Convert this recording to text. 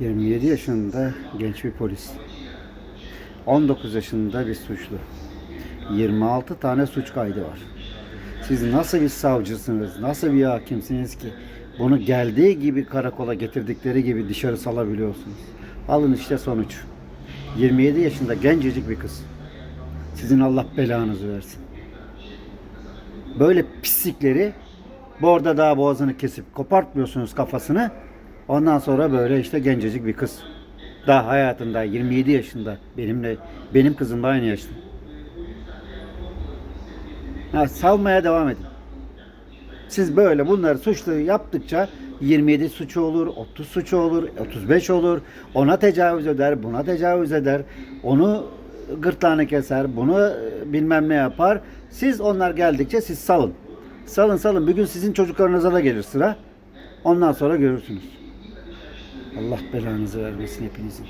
...27 yaşında genç bir polis. 19 yaşında bir suçlu. 26 tane suç kaydı var. Siz nasıl bir savcısınız, nasıl bir hakimsiniz ki bunu geldiği gibi karakola getirdikleri gibi dışarı salabiliyorsunuz? Alın işte sonuç. 27 yaşında gencecik bir kız. Sizin Allah belanızı versin. Böyle pislikleri borda daha boğazını kesip kopartmıyorsunuz kafasını. Ondan sonra böyle işte gencecik bir kız. Daha hayatında 27 yaşında benimle benim kızım da aynı yaşta. Ha, salmaya devam edin. Siz böyle bunları suçlu yaptıkça 27 suçu olur, 30 suçu olur, 35 olur. Ona tecavüz eder, buna tecavüz eder. Onu gırtlağını keser, bunu e, bilmem ne yapar. Siz onlar geldikçe siz salın. Salın salın. Bir gün sizin çocuklarınıza da gelir sıra. Ondan sonra görürsünüz. Allah belanızı vermesin hepinizin.